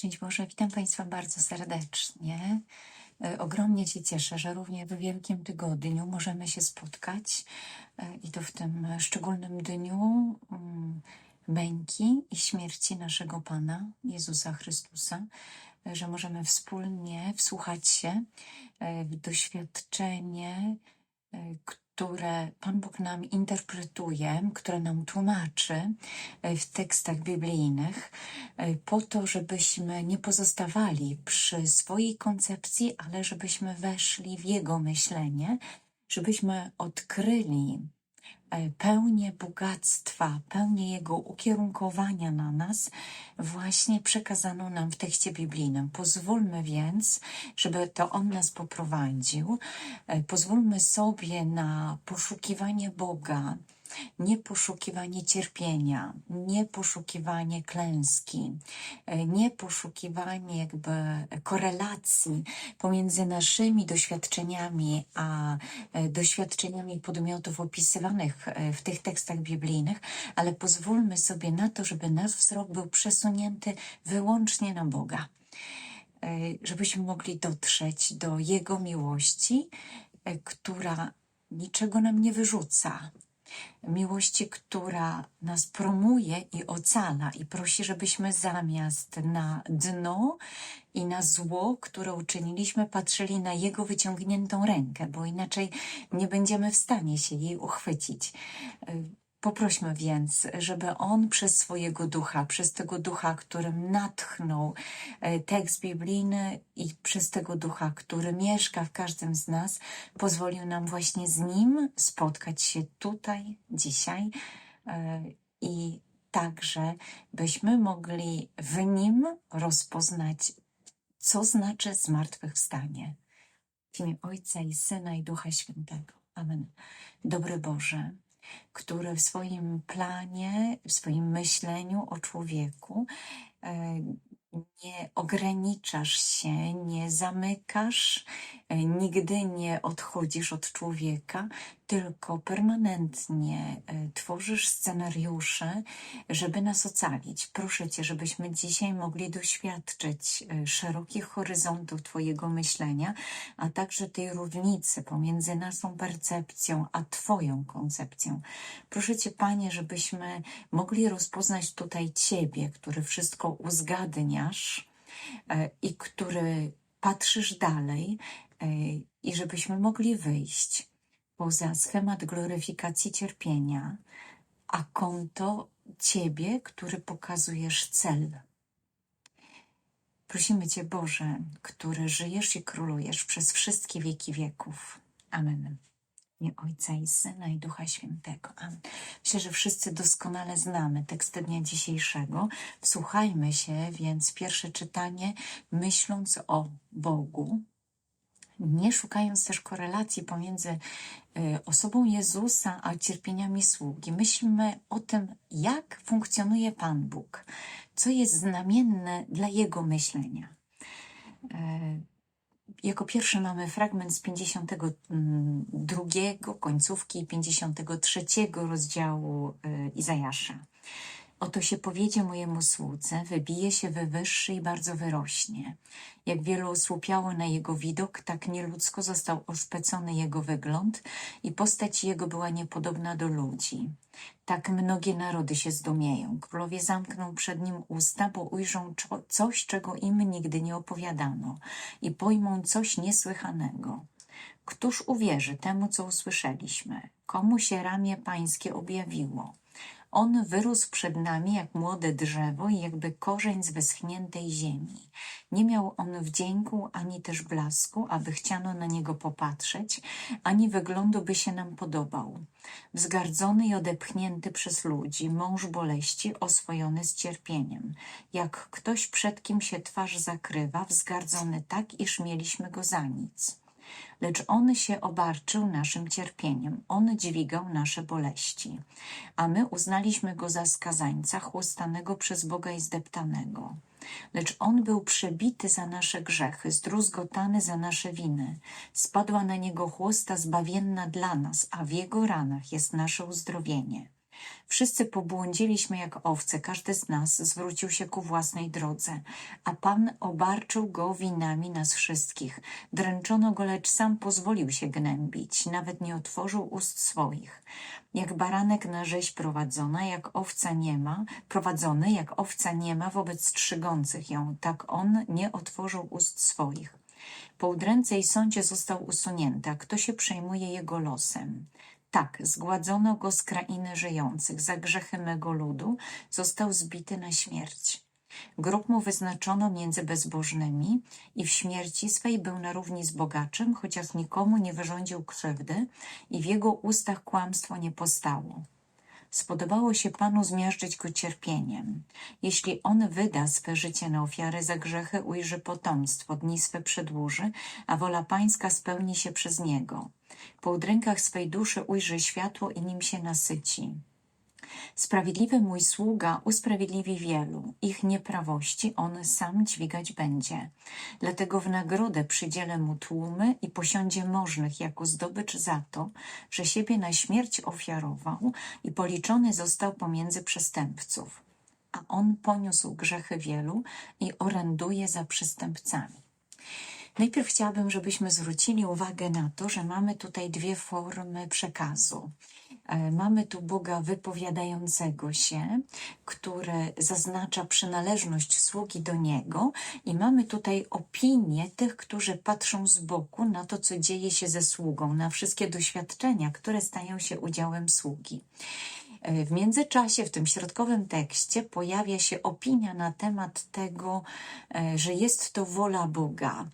Szczęść Boże, witam Państwa bardzo serdecznie. E, Ogromnie się cieszę, że również w Wielkim Tygodniu możemy się spotkać e, i to w tym szczególnym dniu mm, męki i śmierci naszego Pana Jezusa Chrystusa, e, że możemy wspólnie wsłuchać się w doświadczenie, e, które Pan Bóg nam interpretuje, które nam tłumaczy e, w tekstach biblijnych, e, po to, żebyśmy nie pozostawali przy swojej koncepcji, ale żebyśmy weszli w Jego myślenie, żebyśmy odkryli pełnię bogactwa, pełnię Jego ukierunkowania na nas, właśnie przekazano nam w tekście biblijnym. Pozwólmy więc, żeby to On nas poprowadził. E, Pozwólmy sobie na poszukiwanie Boga, nie poszukiwanie cierpienia, nie poszukiwanie klęski, e, nie poszukiwanie jakby korelacji pomiędzy naszymi doświadczeniami a e, doświadczeniami podmiotów opisywanych e, w tych tekstach biblijnych, ale pozwólmy sobie na to, żeby nasz wzrok był przesunięty wyłącznie na Boga żebyśmy mogli dotrzeć do Jego miłości, która niczego nam nie wyrzuca. Miłości, która nas promuje i ocala, i prosi, żebyśmy zamiast na dno i na zło, które uczyniliśmy, patrzyli na Jego wyciągniętą rękę, bo inaczej nie będziemy w stanie się jej uchwycić. Poprośmy więc, żeby On przez swojego ducha, przez tego ducha, którym natchnął e, tekst biblijny i przez tego ducha, który mieszka w każdym z nas, pozwolił nam właśnie z Nim spotkać się tutaj, dzisiaj e, i także byśmy mogli w Nim rozpoznać, co znaczy zmartwychwstanie. W imię Ojca i Syna i Ducha Świętego. Amen. Dobry Boże, który w swoim planie, w swoim myśleniu o człowieku e, nie ograniczasz się, nie zamykasz, e, nigdy nie odchodzisz od człowieka, tylko permanentnie e, tworzysz scenariusze, żeby nas ocalić. Proszę Cię, żebyśmy dzisiaj mogli doświadczyć e, szerokich horyzontów Twojego myślenia, a także tej różnicy pomiędzy naszą percepcją a Twoją koncepcją. Proszę Cię, Panie, żebyśmy mogli rozpoznać tutaj Ciebie, który wszystko uzgadniasz e, i który patrzysz dalej, i żebyśmy mogli wyjść poza schemat gloryfikacji cierpienia, a konto Ciebie, który pokazujesz cel. Prosimy Cię, Boże, który żyjesz i królujesz przez wszystkie wieki wieków. Amen. Nie Ojca i Syna i Ducha Świętego. Amen. Myślę, że wszyscy doskonale znamy tekst dnia dzisiejszego. Wsłuchajmy się więc w pierwsze czytanie, myśląc o Bogu, nie szukając też korelacji pomiędzy y, osobą Jezusa a cierpieniami sługi. Myślmy o tym, jak funkcjonuje Pan Bóg, co jest znamienne dla Jego myślenia. E, Jako pierwszy mamy fragment z 52, końcówki 53 rozdziału y, Izajasza. Oto się powiedzie mojemu słudze, wybije się wywyższy i bardzo wyrośnie. Jak wielu osłupiało na jego widok, tak nieludzko został oszpecony jego wygląd i postać jego była niepodobna do ludzi. Tak mnogie narody się zdumieją. Królowie zamkną przed nim usta, bo ujrzą coś, czego im nigdy nie opowiadano i pojmą coś niesłychanego. Któż uwierzy temu, co usłyszeliśmy? Komu się ramię pańskie objawiło? On wyrósł przed nami jak młode drzewo i jakby korzeń z wyschniętej ziemi. Nie miał on wdzięku ani też blasku, aby chciano na niego popatrzeć, ani wyglądu by się nam podobał. Wzgardzony i odepchnięty przez ludzi, mąż boleści, oswojony z cierpieniem. Jak ktoś przed kim się twarz zakrywa, wzgardzony tak, iż mieliśmy go za nic lecz On się obarczył naszym cierpieniem, On dźwigał nasze boleści, a my uznaliśmy Go za skazańca, chłostanego przez Boga i zdeptanego. Lecz On był przebity za nasze grzechy, zdruzgotany za nasze winy. Spadła na Niego chłosta zbawienna dla nas, a w Jego ranach jest nasze uzdrowienie. Wszyscy pobłądziliśmy jak owce, każdy z nas zwrócił się ku własnej drodze, a Pan obarczył go winami nas wszystkich. Dręczono go, lecz sam pozwolił się gnębić, nawet nie otworzył ust swoich. Jak baranek na rzeź prowadzona, jak owca nie ma, prowadzony, jak owca nie ma wobec strzygących ją, tak on nie otworzył ust swoich. Po udręce i sądzie został usunięty, a kto się przejmuje jego losem? Tak, zgładzono go z krainy żyjących, za grzechy mego ludu został zbity na śmierć. Grób mu wyznaczono między bezbożnymi i w śmierci swej był na równi z bogaczem, chociaż nikomu nie wyrządził krzywdy i w jego ustach kłamstwo nie postało. Spodobało się Panu zmiażdżyć go cierpieniem. Jeśli on wyda swe życie na ofiarę za grzechy, ujrzy potomstwo, dni swe przedłuży, a wola Pańska spełni się przez niego. Po udrękach swej duszy ujrzy światło i nim się nasyci. Sprawiedliwy mój sługa usprawiedliwi wielu, ich nieprawości on sam dźwigać będzie. Dlatego w nagrodę przydzielę mu tłumy i posiądzie możnych jako zdobycz za to, że siebie na śmierć ofiarował i policzony został pomiędzy przestępców. A on poniósł grzechy wielu i oręduje za przestępcami. Najpierw chciałabym, żebyśmy zwrócili uwagę na to, że mamy tutaj dwie formy przekazu. E, Mamy tu Boga wypowiadającego się, który zaznacza przynależność sługi do Niego, i mamy tutaj opinię tych, którzy patrzą z boku na to, co dzieje się ze sługą, na wszystkie doświadczenia, które stają się udziałem sługi. E, W międzyczasie, w tym środkowym tekście, pojawia się opinia na temat tego, e, że jest to wola Boga,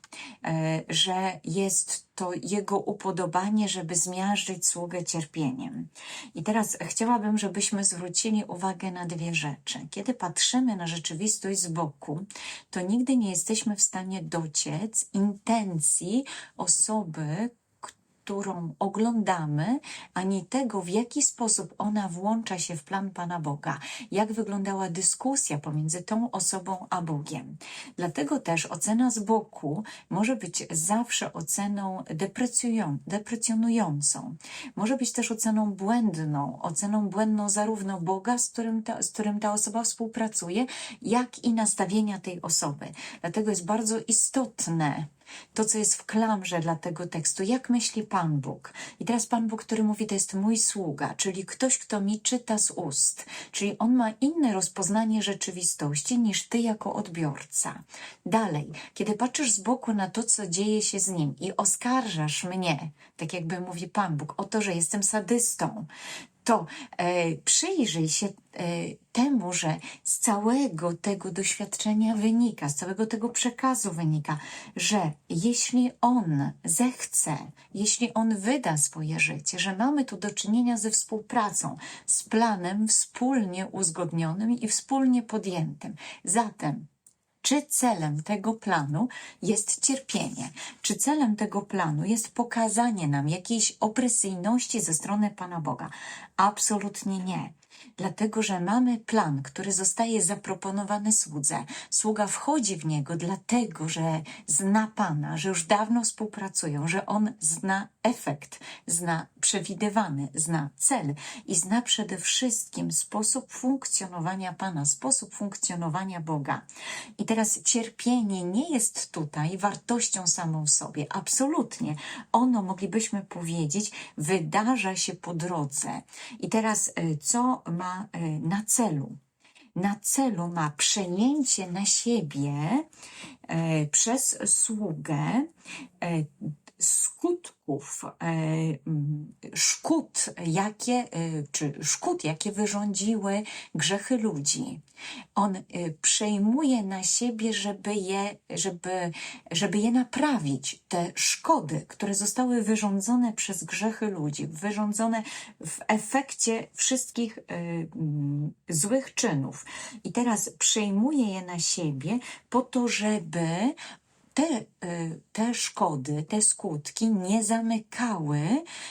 e, że jest to Jego upodobanie, żeby zmiażdżyć sługę cierpieniem. I teraz chciałabym, żebyśmy zwrócili uwagę na dwie rzeczy. Kiedy patrzymy na rzeczywistość z boku, to nigdy nie jesteśmy w stanie dociec intencji osoby, którą oglądamy, ani tego, w jaki sposób ona włącza się w plan Pana Boga, jak wyglądała dyskusja pomiędzy tą osobą a Bogiem. Dlatego też ocena z boku może być zawsze oceną deprecjonującą. Może być też oceną błędną, oceną błędną zarówno Boga, z którym ta, z którym ta osoba współpracuje, jak i nastawienia tej osoby. Dlatego jest bardzo istotne, to, co jest w klamrze dla tego tekstu, jak myśli Pan Bóg. I teraz Pan Bóg, który mówi, to jest mój sługa, czyli ktoś, kto mi czyta z ust, czyli on ma inne rozpoznanie rzeczywistości niż ty jako odbiorca. Dalej, kiedy patrzysz z boku na to, co dzieje się z nim i oskarżasz mnie, tak jakby mówi Pan Bóg, o to, że jestem sadystą, to e, przyjrzyj się e, temu, że z całego tego doświadczenia wynika, z całego tego przekazu wynika, że jeśli on zechce, jeśli on wyda swoje życie, że mamy tu do czynienia ze współpracą, z planem wspólnie uzgodnionym i wspólnie podjętym. Zatem czy celem tego planu jest cierpienie? Czy celem tego planu jest pokazanie nam jakiejś opresyjności ze strony Pana Boga? Absolutnie nie. Dlatego, że mamy plan, który zostaje zaproponowany słudze. Sługa wchodzi w niego, dlatego, że zna Pana, że już dawno współpracują, że on zna efekt, zna przewidywany, zna cel i zna przede wszystkim sposób funkcjonowania Pana, sposób funkcjonowania Boga. I teraz cierpienie nie jest tutaj wartością samą w sobie. Absolutnie. Ono, moglibyśmy powiedzieć, wydarza się po drodze. I teraz, y, co ma y, na celu? Na celu ma przejęcie na siebie e, przez sługę skutków, e, mm, szkód, jakie, e, czy szkód, jakie wyrządziły grzechy ludzi. On e, przejmuje na siebie, żeby je, żeby, żeby je naprawić, te szkody, które zostały wyrządzone przez grzechy ludzi, wyrządzone w efekcie wszystkich mm, złych czynów. I teraz przejmuje je na siebie po to, żeby te, y, te szkody, te skutki nie zamykały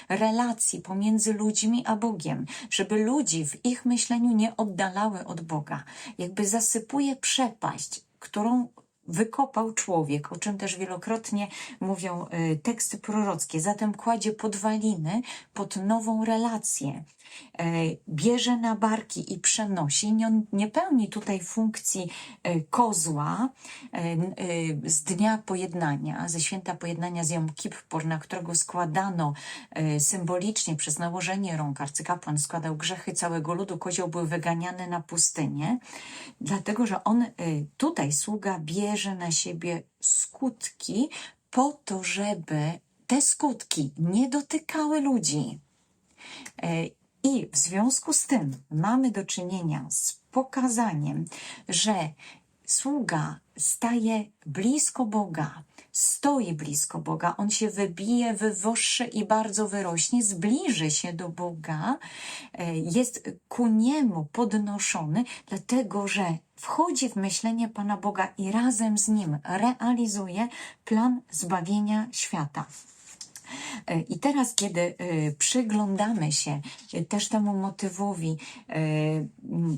relacji pomiędzy ludźmi a Bogiem, żeby ludzi w ich myśleniu nie oddalały od Boga. Jakby zasypuje przepaść, którą wykopał człowiek, o czym też wielokrotnie mówią e, teksty prorockie. Zatem kładzie podwaliny pod nową relację. E, Bierze na barki i przenosi. Nie, nie pełni tutaj funkcji e, kozła z dnia pojednania, ze święta pojednania z Jom Kippur, na którego składano symbolicznie przez nałożenie rąk. Arcykapłan składał grzechy całego ludu. Kozioł był wyganiany na pustynię, dlatego że on tutaj, sługa, bierze na siebie skutki po to, żeby te skutki nie dotykały ludzi. E, I w związku z tym mamy do czynienia z pokazaniem, że sługa staje blisko Boga, stoi blisko Boga, on się wybije, wywoższe i bardzo wyrośnie, zbliży się do Boga, e, jest ku niemu podnoszony, dlatego że wchodzi w myślenie Pana Boga i razem z nim realizuje plan zbawienia świata. E, I teraz, kiedy e, przyglądamy się też temu motywowi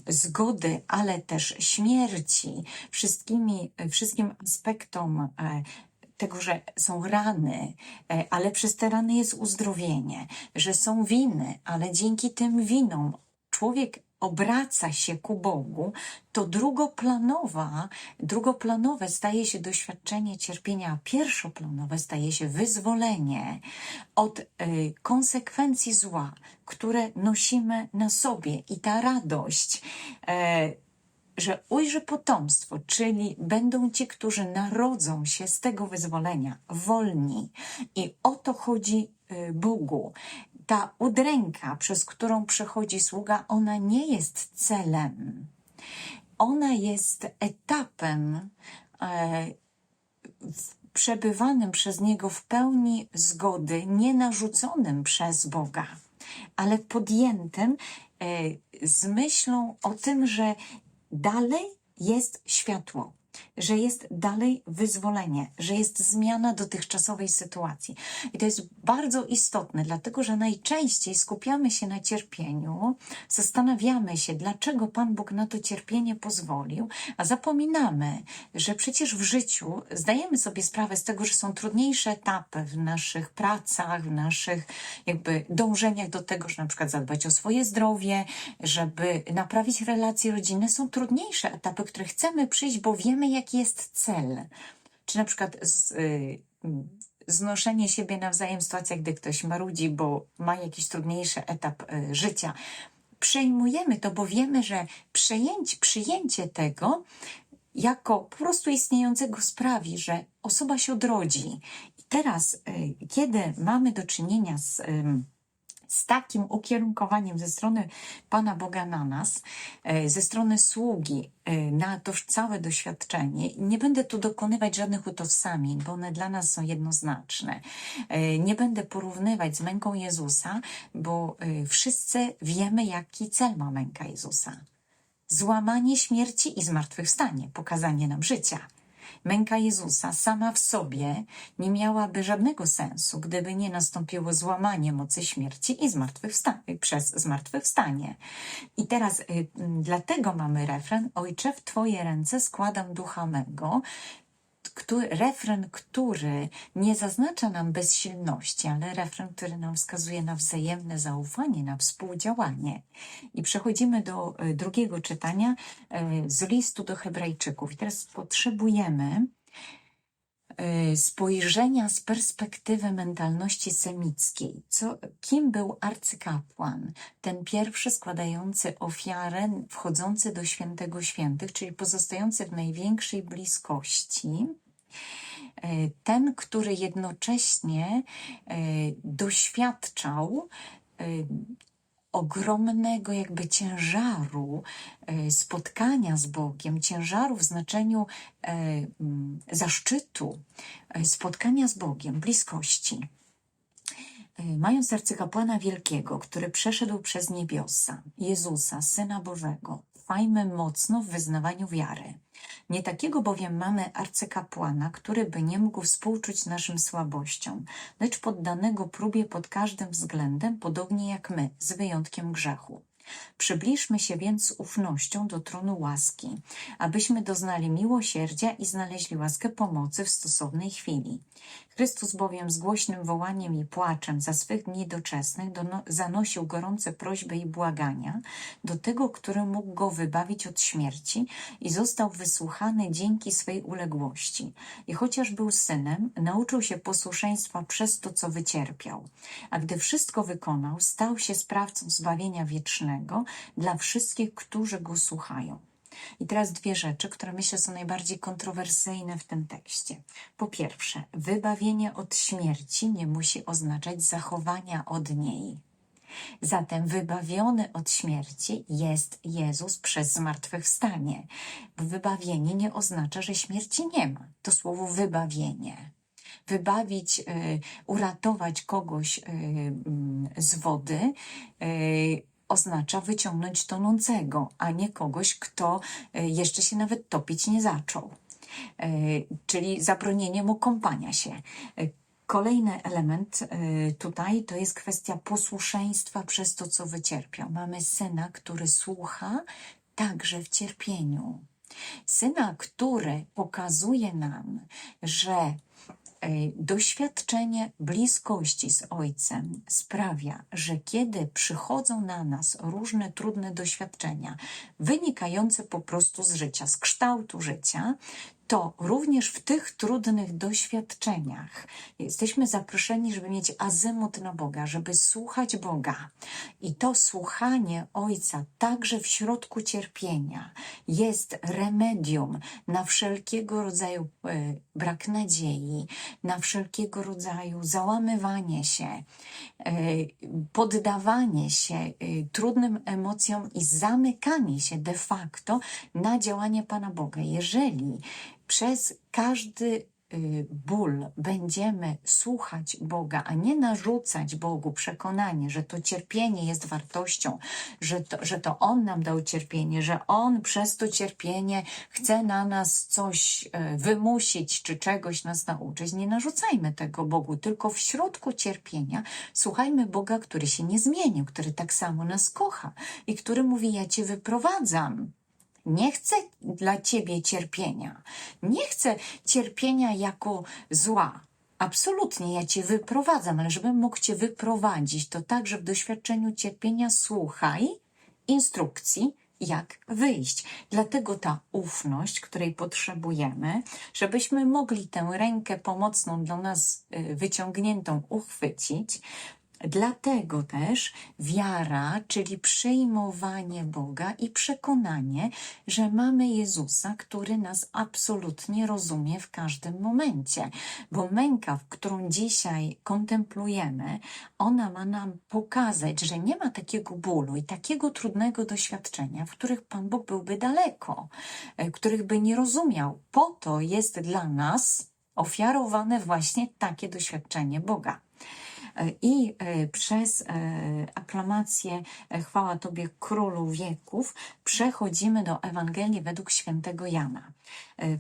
zgody, ale też śmierci, wszystkimi, wszystkim aspektom tego, że są rany, e, ale przez te rany jest uzdrowienie, że są winy, ale dzięki tym winom człowiek obraca się ku Bogu, to drugoplanowa, drugoplanowe staje się doświadczenie cierpienia, a pierwszoplanowe staje się wyzwolenie od y, konsekwencji zła, które nosimy na sobie. I ta radość, e, że ujrzy potomstwo, czyli będą ci, którzy narodzą się z tego wyzwolenia, wolni. I o to chodzi y, Bogu. Ta udręka, przez którą przechodzi sługa, ona nie jest celem. Ona jest etapem e, przebywanym przez niego w pełni zgody, nie narzuconym przez Boga, ale podjętym e, z myślą o tym, że dalej jest światło, że jest dalej wyzwolenie, że jest zmiana dotychczasowej sytuacji. I to jest bardzo istotne, dlatego że najczęściej skupiamy się na cierpieniu, zastanawiamy się, dlaczego Pan Bóg na to cierpienie pozwolił, a zapominamy, że przecież w życiu zdajemy sobie sprawę z tego, że są trudniejsze etapy w naszych pracach, w naszych jakby dążeniach do tego, że na przykład zadbać o swoje zdrowie, żeby naprawić relacje rodzinne. Są trudniejsze etapy, które chcemy przyjść, bo wiemy, jaki jest cel. Czy na przykład z, y, mm, znoszenie siebie nawzajem w sytuacjach, gdy ktoś marudzi, bo ma jakiś trudniejszy etap y, życia. Przejmujemy to, bo wiemy, że przejęcie, przyjęcie tego jako po prostu istniejącego sprawi, że osoba się odrodzi. I teraz, y, kiedy mamy do czynienia z, ym, z takim ukierunkowaniem ze strony Pana Boga na nas, e, ze strony sługi e, na to całe doświadczenie. Nie będę tu dokonywać żadnych utożsamień, bo one dla nas są jednoznaczne. E, Nie będę porównywać z męką Jezusa, bo wszyscy wiemy, jaki cel ma męka Jezusa. Złamanie śmierci i zmartwychwstanie, pokazanie nam życia. Męka Jezusa sama w sobie nie miałaby żadnego sensu, gdyby nie nastąpiło złamanie mocy śmierci i zmartwychwstanie, przez zmartwychwstanie. I teraz y, dlatego mamy refren Ojcze, w Twoje ręce składam ducha mego, który, refren, który nie zaznacza nam bezsilności, ale refren, który nam wskazuje na wzajemne zaufanie, na współdziałanie. I przechodzimy do e, drugiego czytania e, z listu do Hebrajczyków. I teraz potrzebujemy spojrzenia z perspektywy mentalności semickiej. Co, kim był arcykapłan? Ten pierwszy składający ofiarę, wchodzący do świętego świętych, czyli pozostający w największej bliskości. E, Ten, który jednocześnie e, doświadczał e, ogromnego jakby ciężaru e, spotkania z Bogiem, ciężaru w znaczeniu e, mm, zaszczytu e, spotkania z Bogiem, bliskości. Mając arcykapłana wielkiego, który przeszedł przez niebiosa, Jezusa, Syna Bożego, trwajmy mocno w wyznawaniu wiary. Nie takiego bowiem mamy arcykapłana, który by nie mógł współczuć naszym słabościom, lecz poddanego próbie pod każdym względem, podobnie jak my, z wyjątkiem grzechu. Przybliżmy się więc z ufnością do tronu łaski, abyśmy doznali miłosierdzia i znaleźli łaskę pomocy w stosownej chwili. Chrystus bowiem z głośnym wołaniem i płaczem za swych dni doczesnych zanosił gorące prośby i błagania do tego, który mógł go wybawić od śmierci i został wysłuchany dzięki swej uległości. I chociaż był synem, nauczył się posłuszeństwa przez to, co wycierpiał. A gdy wszystko wykonał, stał się sprawcą zbawienia wiecznego dla wszystkich, którzy go słuchają. I teraz dwie rzeczy, które myślę są najbardziej kontrowersyjne w tym tekście. Po pierwsze, wybawienie od śmierci nie musi oznaczać zachowania od niej. Zatem wybawiony od śmierci jest Jezus przez zmartwychwstanie. Wybawienie nie oznacza, że śmierci nie ma. To słowo wybawienie. Wybawić, y, uratować kogoś y, mm, z wody y, oznacza wyciągnąć tonącego, a nie kogoś, kto y, jeszcze się nawet topić nie zaczął. Y, Czyli zabronienie mu kąpania się. Y, Kolejny element tutaj to jest kwestia posłuszeństwa przez to, co wycierpiał. Mamy syna, który słucha także w cierpieniu. Syna, który pokazuje nam, że doświadczenie bliskości z Ojcem sprawia, że kiedy przychodzą na nas różne trudne doświadczenia, wynikające po prostu z życia, z kształtu życia, to również w tych trudnych doświadczeniach jesteśmy zaproszeni, żeby mieć azymut na Boga, żeby słuchać Boga. I to słuchanie Ojca także w środku cierpienia jest remedium na wszelkiego rodzaju e, brak nadziei, na wszelkiego rodzaju załamywanie się, e, poddawanie się e, trudnym emocjom i zamykanie się de facto na działanie Pana Boga. Jeżeli przez każdy y, ból będziemy słuchać Boga, a nie narzucać Bogu przekonanie, że to cierpienie jest wartością, że to, że to On nam dał cierpienie, że On przez to cierpienie chce na nas coś e, wymusić czy czegoś nas nauczyć. Nie narzucajmy tego Bogu, tylko w środku cierpienia słuchajmy Boga, który się nie zmienił, który tak samo nas kocha i który mówi: Ja Cię wyprowadzam. Nie chcę dla ciebie cierpienia. Nie chcę cierpienia jako zła. Absolutnie, ja cię wyprowadzam, ale żebym mógł cię wyprowadzić, to także w doświadczeniu cierpienia słuchaj instrukcji, jak wyjść. Dlatego ta ufność, której potrzebujemy, żebyśmy mogli tę rękę pomocną dla nas y, wyciągniętą uchwycić, Dlatego też wiara, czyli przyjmowanie Boga i przekonanie, że mamy Jezusa, który nas absolutnie rozumie w każdym momencie. Bo męka, w którą dzisiaj kontemplujemy, ona ma nam pokazać, że nie ma takiego bólu i takiego trudnego doświadczenia, w których Pan Bóg byłby daleko, e, których by nie rozumiał. Po to jest dla nas ofiarowane właśnie takie doświadczenie Boga. I e, przez e, aklamację e, Chwała Tobie Królu Wieków przechodzimy do Ewangelii według świętego Jana.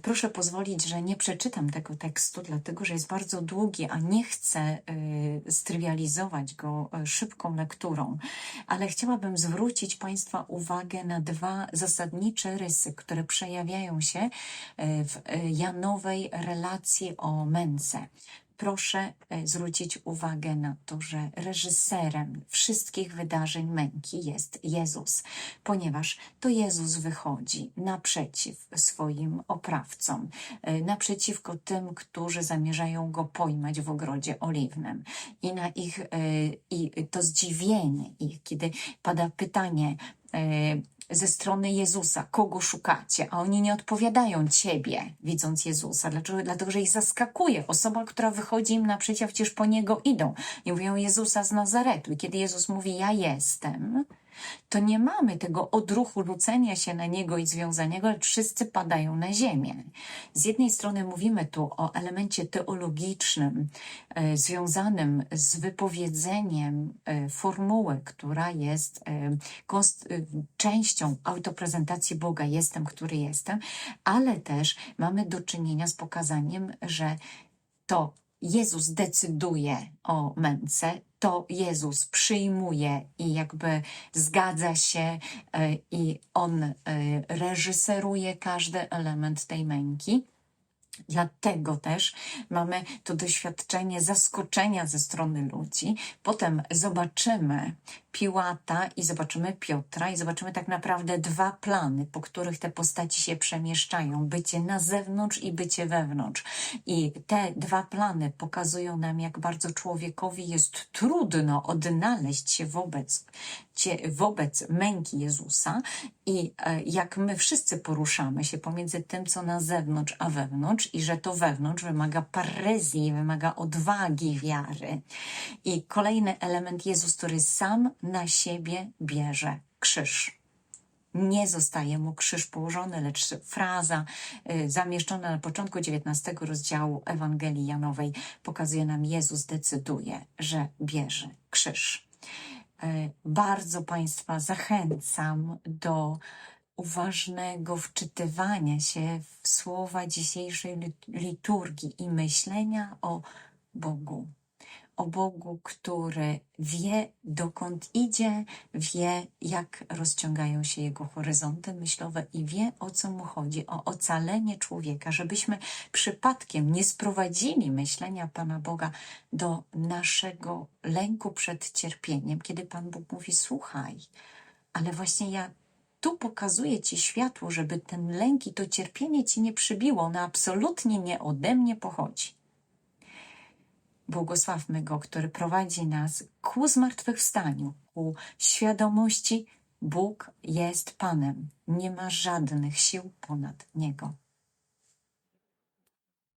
Proszę pozwolić, że nie przeczytam tego tekstu, dlatego że jest bardzo długi, a nie chcę strywializować go szybką lekturą, ale chciałabym zwrócić Państwa uwagę na dwa zasadnicze rysy, które przejawiają się w Janowej relacji o męce proszę e, zwrócić uwagę na to, że reżyserem wszystkich wydarzeń męki jest Jezus, ponieważ to Jezus wychodzi naprzeciw swoim oprawcom, e, naprzeciwko tym, którzy zamierzają go pojmać w ogrodzie oliwnym. I na ich, e, i to zdziwienie ich, kiedy pada pytanie, ze strony Jezusa, kogo szukacie, a oni nie odpowiadają Ciebie, widząc Jezusa. Dlaczego? Dlatego, że ich zaskakuje. Osoba, która wychodzi im naprzeciw, przecież po Niego idą. I mówią Jezusa z Nazaretu. I kiedy Jezus mówi, ja jestem, to nie mamy tego odruchu rzucenia się na niego i związania go, ale wszyscy padają na ziemię. Z jednej strony mówimy tu o elemencie teologicznym, e, związanym z wypowiedzeniem e, formuły, która jest e, częścią autoprezentacji Boga, jestem, który jestem, ale też mamy do czynienia z pokazaniem, że to Jezus decyduje o męce to Jezus przyjmuje i jakby zgadza się e, i on e, reżyseruje każdy element tej męki. Dlatego też mamy to doświadczenie zaskoczenia ze strony ludzi. Potem zobaczymy Piłata i zobaczymy Piotra i zobaczymy tak naprawdę dwa plany, po których te postaci się przemieszczają. Bycie na zewnątrz i bycie wewnątrz. I te dwa plany pokazują nam, jak bardzo człowiekowi jest trudno odnaleźć się wobec, wobec męki Jezusa i e, jak my wszyscy poruszamy się pomiędzy tym, co na zewnątrz, a wewnątrz i że to wewnątrz wymaga parezji, wymaga odwagi, wiary. I kolejny element Jezus, który sam na siebie bierze krzyż. Nie zostaje mu krzyż położony, lecz fraza y, zamieszczona na początku XIX rozdziału Ewangelii Janowej pokazuje nam, Jezus decyduje, że bierze krzyż. Y, Bardzo Państwa zachęcam do uważnego wczytywania się w słowa dzisiejszej lit- liturgii i myślenia o Bogu o Bogu, który wie, dokąd idzie, wie, jak rozciągają się jego horyzonty myślowe i wie, o co mu chodzi, o ocalenie człowieka, żebyśmy przypadkiem nie sprowadzili myślenia Pana Boga do naszego lęku przed cierpieniem, kiedy Pan Bóg mówi: Słuchaj, ale właśnie ja tu pokazuję Ci światło, żeby ten lęk i to cierpienie Ci nie przybiło. Ono absolutnie nie ode mnie pochodzi. Błogosławmy Go, który prowadzi nas ku zmartwychwstaniu, ku świadomości, Bóg jest Panem. Nie ma żadnych sił ponad Niego.